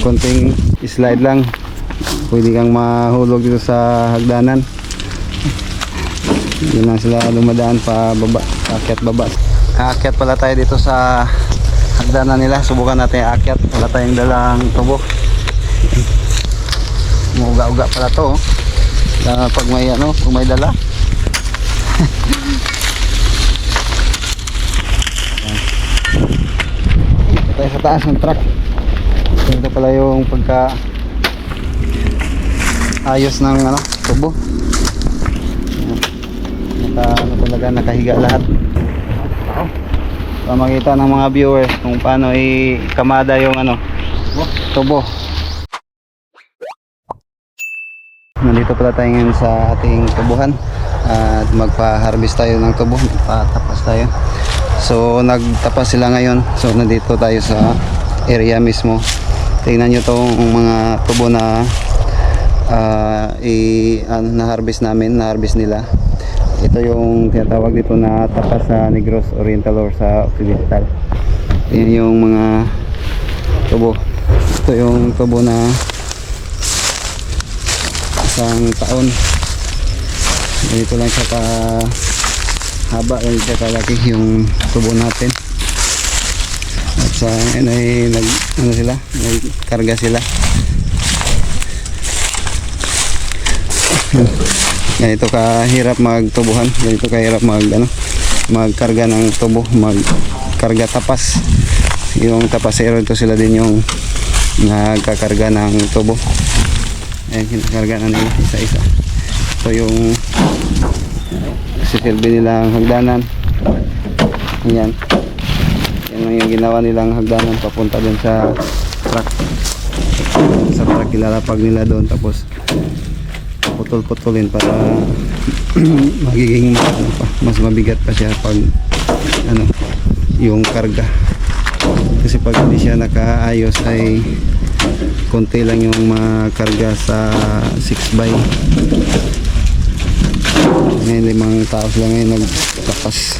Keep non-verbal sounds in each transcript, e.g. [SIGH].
konting slide lang. Pwede kang mahulog dito sa hagdanan. Yun lang sila dumadaan pa baba akyat baba. Akyat pala tayo dito sa hagdanan nila. Subukan natin akyat wala tayong dalang tubo. Umuga-uga pala to. Lalo pag may ano kung may dala. [LAUGHS] Tayo sa taas ng truck ito pala yung pagka ayos ng ano, tubo. Naka, ano talaga, nakahiga lahat. Para makita ng mga viewers kung paano i-kamada yung ano, tubo. Nandito pala tayo ngayon sa ating tubuhan at magpa-harvest tayo ng tubo, magpa-tapas tayo. So nagtapas sila ngayon. So nandito tayo sa area mismo. Tingnan nyo tong mga tubo na ah, i ano, na-harvest namin, na-harvest nila. Ito yung tinatawag dito na tapas sa Negros Oriental or sa Occidental. Yan yung mga tubo. Ito yung tubo na isang taon. Ganito lang siya ka haba, ganito kalaki yung tubo natin. Sa ano ay nag ano sila, nagkarga sila. ganito kahirap magtubuhan, ganito kahirap mag ano, magkarga ng tubo, magkarga tapas. Yung tapasero ito sila din yung nagkakarga ng tubo. Ayan, kinakarga na nila isa-isa. Ito yung sisilbi nilang hagdanan. Ayan. Lang yung ginawa nilang hagdanan papunta dun sa truck. Sa truck ilalapag nila doon tapos putol-putulin para [CLEARS THROAT] magiging mas, ano mabigat pa siya pag ano yung karga. Kasi pag hindi siya nakaayos ay konti lang yung makarga sa 6 by ngayon limang tao sila ngayon nagtapas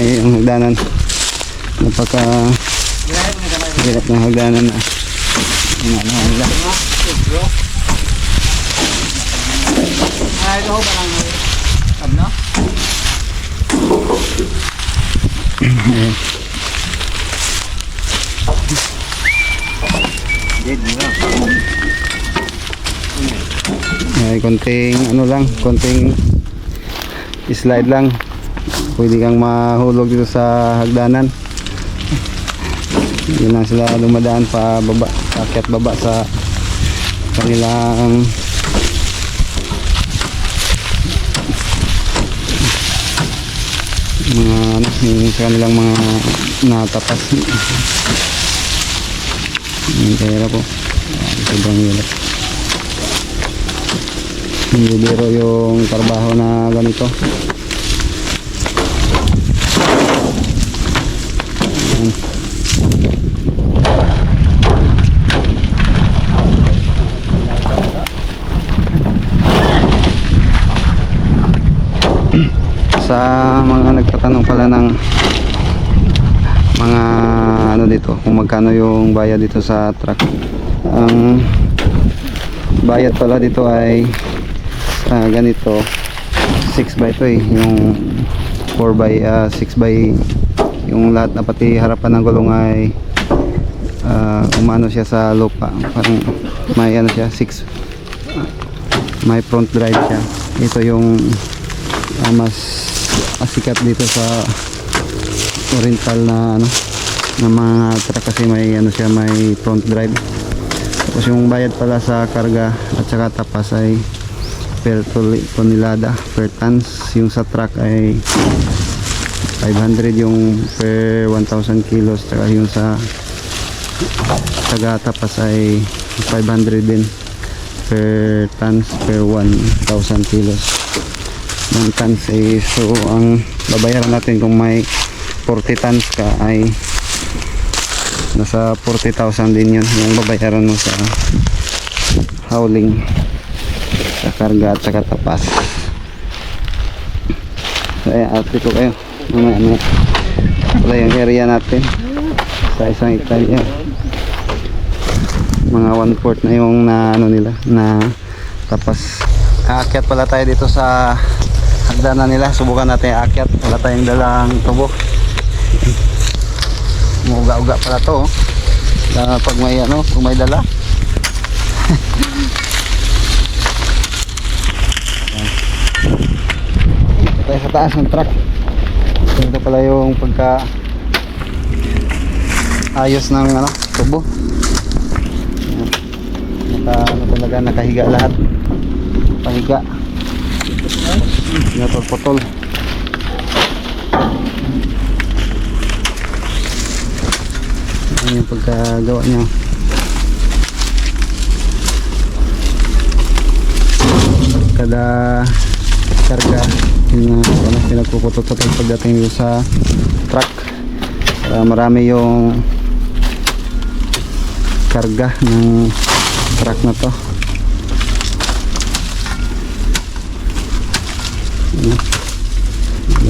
ngayon yung hagdanan napaka hirap ng hagdanan na ano nila Ay, ito ba lang Ano? ay konting ano lang konting slide lang pwede kang mahulog dito sa hagdanan. Yun lang sila dumadaan pa baba akyat baba sa kanilang mga ano yung sa kanilang mga natapas. Yung pera po. Ayan, sobrang hirap. Hindi biro yung trabaho na ganito sa mga nagtatanong pala ng mga ano dito kung magkano yung bayad dito sa truck. Ang bayad pala dito ay ah, ganito 6 by 2 eh. Yung 4 by ah, 6 by yung lahat na pati harapan ng gulong ay ah, umano siya sa lupa. Parang may ano siya 6 may front drive siya. Ito yung ah, mas asikat dito sa oriental na ano na mga truck kasi may ano siya may front drive. Tapos yung bayad pala sa karga at saka tapas ay per tonelada per tons. Yung sa truck ay 500 yung per 1000 kilos. Saka yung sa taga tapas ay 500 din per tons per 1000 kilos 1 tons eh so ang babayaran natin kung may 40 tons ka ay nasa 40,000 din yun. Yung babayaran mo sa hauling sa karga at saka tapas. So ayan update ko kayo. Mamaya mamaya. Wala yung area natin. Sa isang hectare yan mga one fourth na yung na ano nila na tapos aakyat pala tayo dito sa hagdanan nila. Subukan natin aakyat. Wala tayong dalang tubo. Umuga-uga pala to. Na pag may ano kung may dala. [LAUGHS] Ito tayo sa taas ng truck. Ito pala yung pagka ayos ng ano tubo. Naka ano talaga nakahiga lahat. Pahiga pinatol potol yan yung pagkagawa niya. Kada karga yung uh, ano, pinagpuputot-putot pagdating yung sa truck. Para marami yung karga ng truck na to Ano?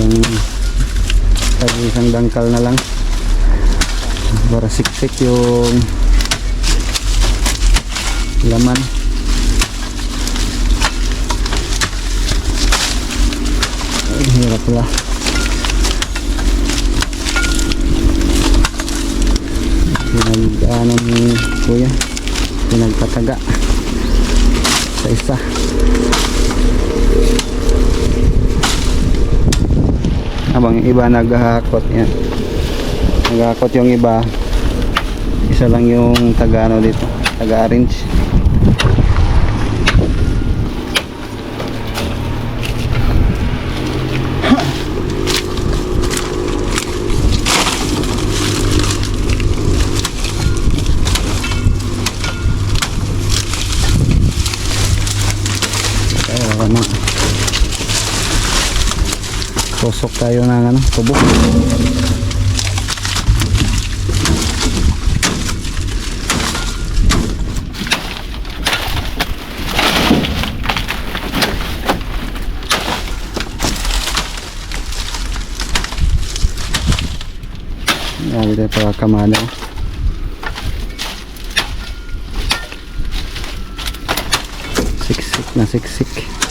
yung isang dangkal na lang. Para siksik yung laman. Ay hirap pala. Pinag ano ni kuya. Pinagpataga isa. Habang iba naghahakot yan. Naghahakot yung iba. Isa lang yung taga ano dito taga arrange Kaya wala na. Tusok tayo ng ano, tubo. Yan, tayo pa kamano. Siksik na siksik.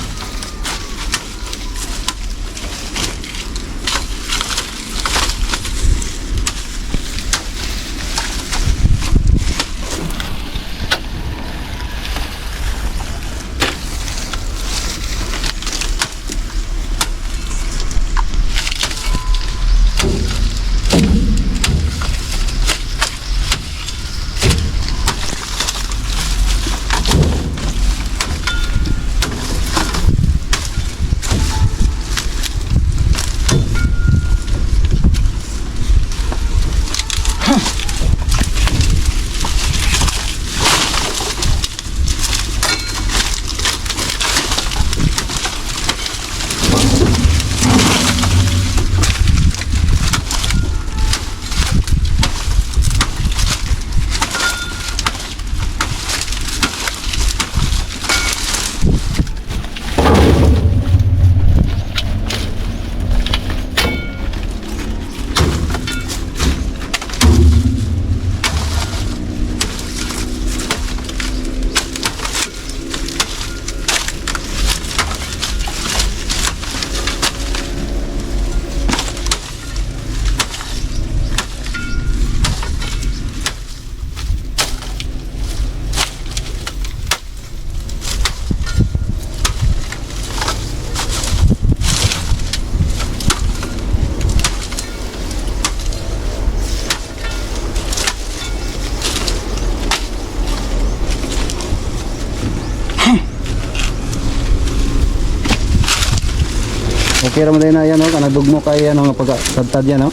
Okay ra man din na yan, no? Kanagdug mo kay ano nga pagkatad yan, no?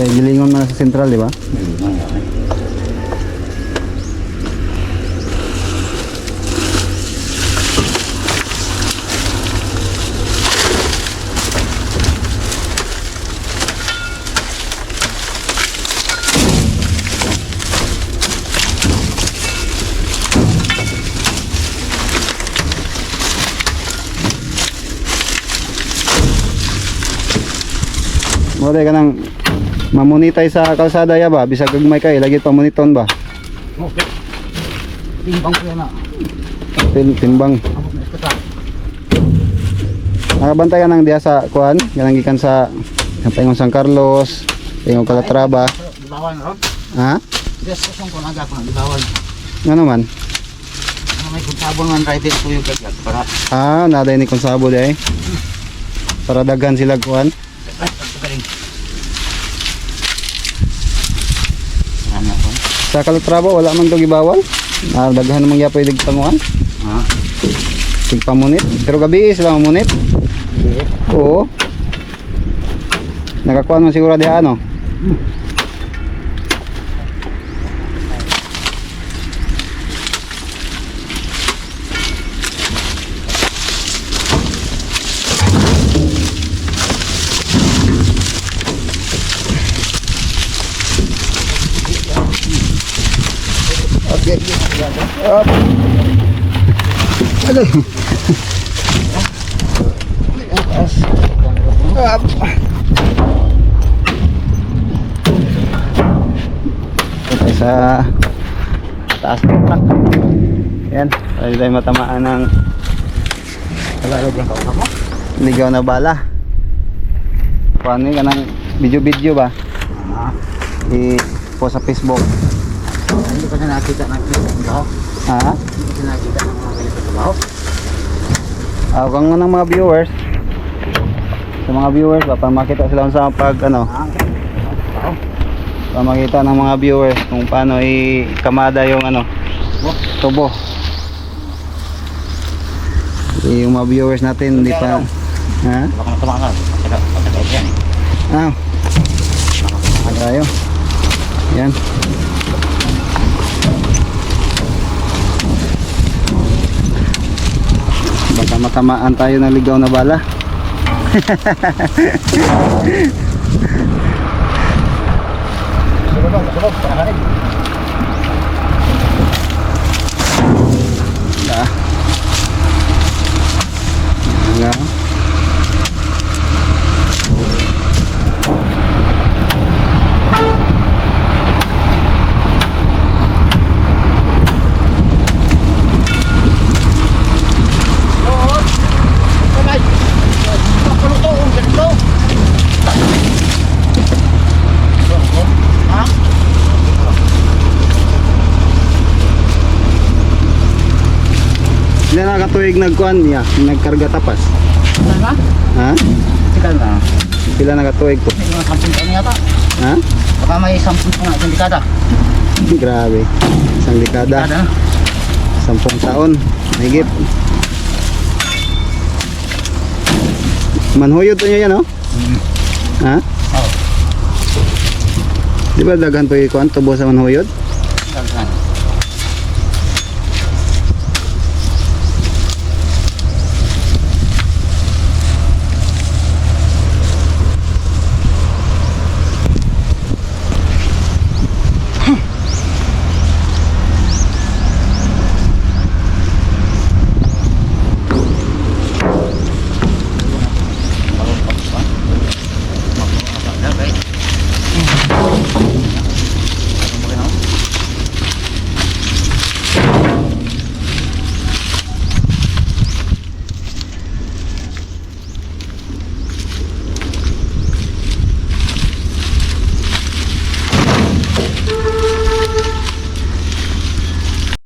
Kay gilingon man sa sentral, di ba? Mo ka nang mamonitay sa kalsada ya ba bisag gagmay kay lagi pa moniton ba. Okay. Timbang ko yan. Tin timbang. Ka. Nakabantay ka ng diya sa kuan, ganang gikan sa Paingon San Carlos, Paingon Calatrava. Dibawan ron. Ha? Yes, kusong ko naga ko. Nga naman. Ano may kunsabon man right din ko yung kagad. Para, Ah, naday ni konsabo di ay. Para daghan sila kuan. ay, pagpagaling. Ano ko? Sa Calatrava wala man to gibawal. Ah, daghan namang ya pwede panguan. Ha? Sig pamunit. Pero gabi sila mamunit. Oo. Nakakuan mo siguro di ano. Okay. Up. Aduh. Up. Ito sa taas ng truck. Yan. Pwede tayo matamaan ng ligaw na bala. Paano yun? Kanang video-video ba? Ha? I-post sa Facebook. Hindi ko na nakita ng trabaho. Ha? Hindi ko na nakita ng mga ganito trabaho. Ah, kung ng mga viewers, sa mga viewers para makita sila sa pag ano, para makita ng mga viewers kung paano i-kamada yung ano, tubo. Eh, Yung mga viewers natin, hindi pa, ha? Baka matamaan ka. Pagkaka- pagkakaib yan eh. Ah, tayo. Yan. Baka matamaan tayo ng ligaw na bala. Sulubog, pagkakaib. Ah. Nga. Kamay! Papaluto, ang ganito. Ha? Hindi na nakatuig nagkuhan niya, nagkarga tapas. Na? Ha? Sikal na. Pila nakatuig ko. May mga sampung taon yata. Ha? Baka may sampung pa nga isang dekada. Grabe. Isang dekada, Dekada. sampung taon. Higit. Manhuyod to niya yan, oh? Hmm. Ha? Oo. Di ba daghan to ikuan tubo sa manhuyod? Daghan.